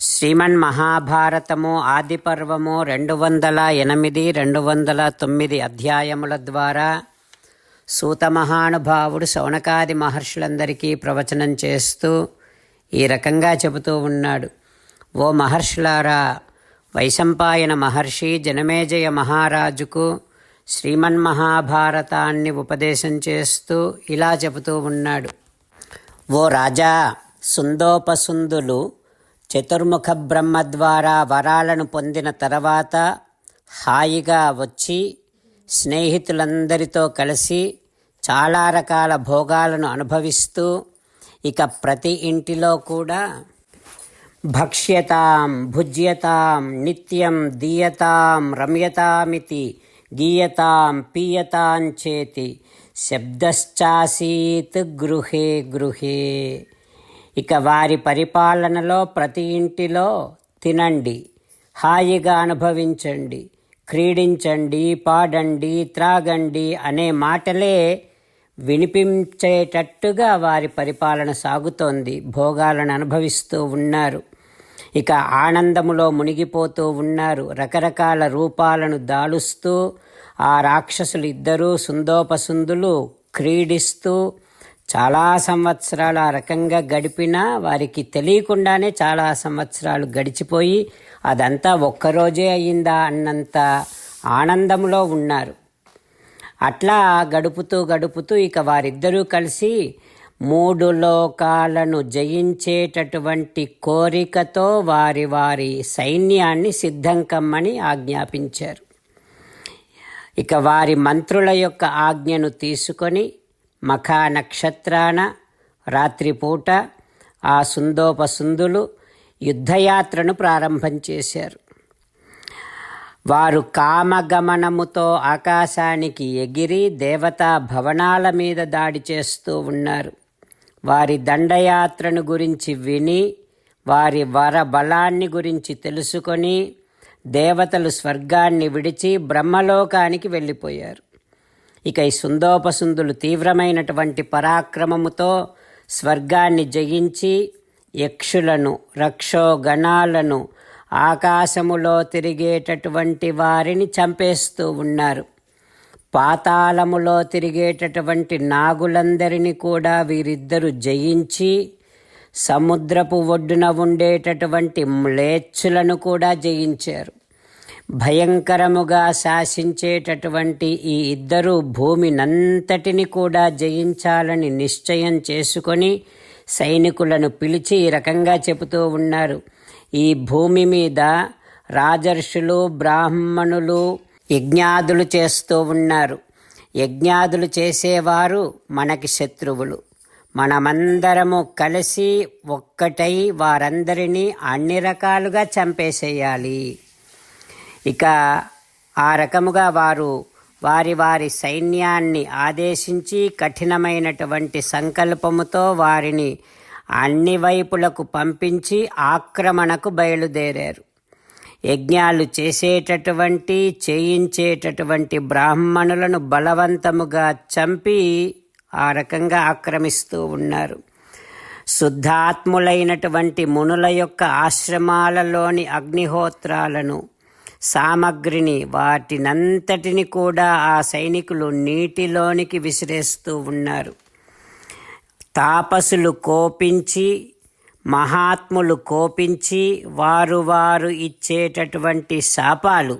శ్రీమన్ మహాభారతము ఆది పర్వము రెండు వందల ఎనిమిది రెండు వందల తొమ్మిది అధ్యాయముల ద్వారా సూత మహానుభావుడు శౌనకాది మహర్షులందరికీ ప్రవచనం చేస్తూ ఈ రకంగా చెబుతూ ఉన్నాడు. ఓ మహర్షులారా వైశంపాయన మహర్షి జనమేజయ మహారాజుకు శ్రీమన్ మహాభారతాన్ని ఉపదేశం చేస్తూ ఇలా చెబుతూ ఉన్నాడు. ఓ రాజా సుందోపసుందులు చతుర్ముఖ బ్రహ్మ ద్వారా వరాలను పొందిన తర్వాత హాయిగా వచ్చి స్నేహితులందరితో కలిసి చాలా రకాల భోగాలను అనుభవిస్తూ ఇక ప్రతి ఇంటిలో కూడా భక్ష్యతాం భుజ్యతాం నిత్యం దీయతాం రమ్యతామితి గీయతాం పీయతాం చేతి. శబ్దశ్చాసీత్ గృహే గృహే. ఇక వారి పరిపాలనలో ప్రతి ఇంటిలో తినండి హాయిగా అనుభవించండి క్రీడించండి పాడండి త్రాగండి అనే మాటలే వినిపించేటట్టుగా వారి పరిపాలన సాగుతోంది భోగాలను అనుభవిస్తూ ఉన్నారు. ఇక ఆనందములో మునిగిపోతూ ఉన్నారు రకరకాల రూపాలను దాలుస్తూ ఆ రాక్షసులు ఇద్దరూ సుందోపసుందులు క్రీడిస్తూ చాలా సంవత్సరాలు ఆ రకంగా గడిపినా వారికి తెలియకుండానే చాలా సంవత్సరాలు గడిచిపోయి అదంతా ఒక్కరోజే అయ్యిందా అన్నంత ఆనందంలో ఉన్నారు. అట్లా గడుపుతూ గడుపుతూ ఇక వారిద్దరూ కలిసి మూడు లోకాలను జయించేటటువంటి కోరికతో వారి వారి సైన్యాన్ని సిద్ధం కమ్మని ఆజ్ఞాపించారు. ఇక వారి మంత్రుల యొక్క ఆజ్ఞను తీసుకొని మఖా నక్షత్రాన రాత్రిపూట ఆ సుందోపసుందులు యుద్ధయాత్రను ప్రారంభం చేశారు. వారు కామగమనముతో ఆకాశానికి ఎగిరి దేవతా భవనాల మీద దాడి చేస్తూ ఉన్నారు. వారి దండయాత్రను గురించి విని వారి వర బలాన్ని గురించి తెలుసుకొని దేవతలు స్వర్గాన్ని విడిచి బ్రహ్మలోకానికి వెళ్ళిపోయారు. ఇక ఈ సుందోపసుందులు తీవ్రమైనటువంటి పరాక్రమముతో స్వర్గాన్ని జయించి యక్షులను రక్షోగణాలను ఆకాశములో తిరిగేటటువంటి వారిని చంపేస్తూ ఉన్నారు. పాతాళములో తిరిగేటటువంటి నాగులందరినీ కూడా వీరిద్దరూ జయించి సముద్రపు ఒడ్డున ఉండేటటువంటి మ్లేచ్చులను కూడా జయించారు. భయంకరముగా శాసించేటటువంటి ఈ ఇద్దరు భూమినంతటిని కూడా జయించాలని నిశ్చయం చేసుకొని సైనికులను పిలిచి ఈ రకంగా చెబుతూ ఉన్నారు. ఈ భూమి మీద రాజర్షులు బ్రాహ్మణులు యజ్ఞాదులు చేస్తూ ఉన్నారు. యజ్ఞాదులు చేసేవారు మనకి శత్రువులు. మనమందరము కలిసి ఒక్కటై వారందరినీ అన్ని రకాలుగా చంపేసేయాలి. ఇక ఆ రకముగా వారు వారి వారి సైన్యాన్ని ఆదేశించి కఠినమైనటువంటి సంకల్పముతో వారిని అన్ని వైపులకు పంపించి ఆక్రమణకు బయలుదేరారు. యజ్ఞాలు చేసేటటువంటి చేయించేటటువంటి బ్రాహ్మణులను బలవంతముగా చంపి ఆ రకంగా ఆక్రమిస్తూ ఉన్నారు. శుద్ధాత్ములైనటువంటి మునుల యొక్క ఆశ్రమాలలోని అగ్నిహోత్రాలను సామగ్రిని వాటినంతటిని కూడా ఆ సైనికులు నీటిలోనికి విసిరేస్తూ ఉన్నారు. తాపసులు కోపించి మహాత్ములు కోపించి వారు వారు ఇచ్చేటటువంటి శాపాలు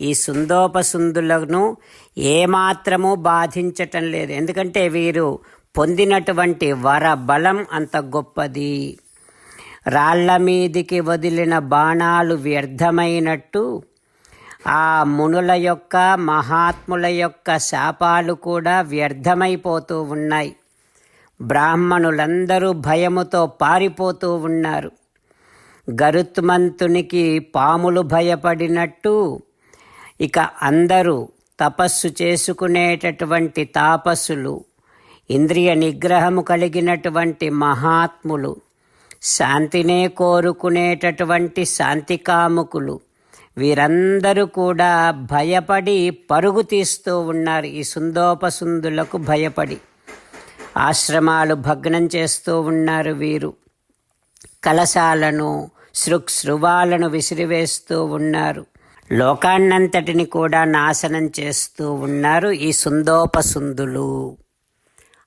ఈ సుందోపసుందులను ఏమాత్రము బాధించటం లేదు. ఎందుకంటే వీరు పొందినటువంటి వర బలం అంత గొప్పది. రాళ్ళ మీదికి వదిలిన బాణాలు వ్యర్థమైనట్టు ఆ మునుల యొక్క మహాత్ముల యొక్క శాపాలు కూడా వ్యర్థమైపోతూ ఉన్నాయి. బ్రాహ్మణులందరూ భయముతో పారిపోతూ ఉన్నారు. గరుత్మంతునికి పాములు భయపడినట్టు ఇక అందరూ తపస్సు చేసుకునేటటువంటి తాపస్సులు ఇంద్రియ నిగ్రహము కలిగినటువంటి మహాత్ములు. శాంతినే కోరుకునేటటువంటి శాంతికాముకులు. వీరందరూ కూడా భయపడి పరుగు తీస్తూ ఉన్నారు. ఈ సుందోపసుందులకు భయపడి ఆశ్రమాలు భగ్నం చేస్తూ ఉన్నారు వీరు. కలశాలను శృక్శృవాలను విసిరివేస్తూ ఉన్నారు. లోకాన్నంతటిని కూడా నాశనం చేస్తూ ఉన్నారు ఈ సుందోపసుందులు.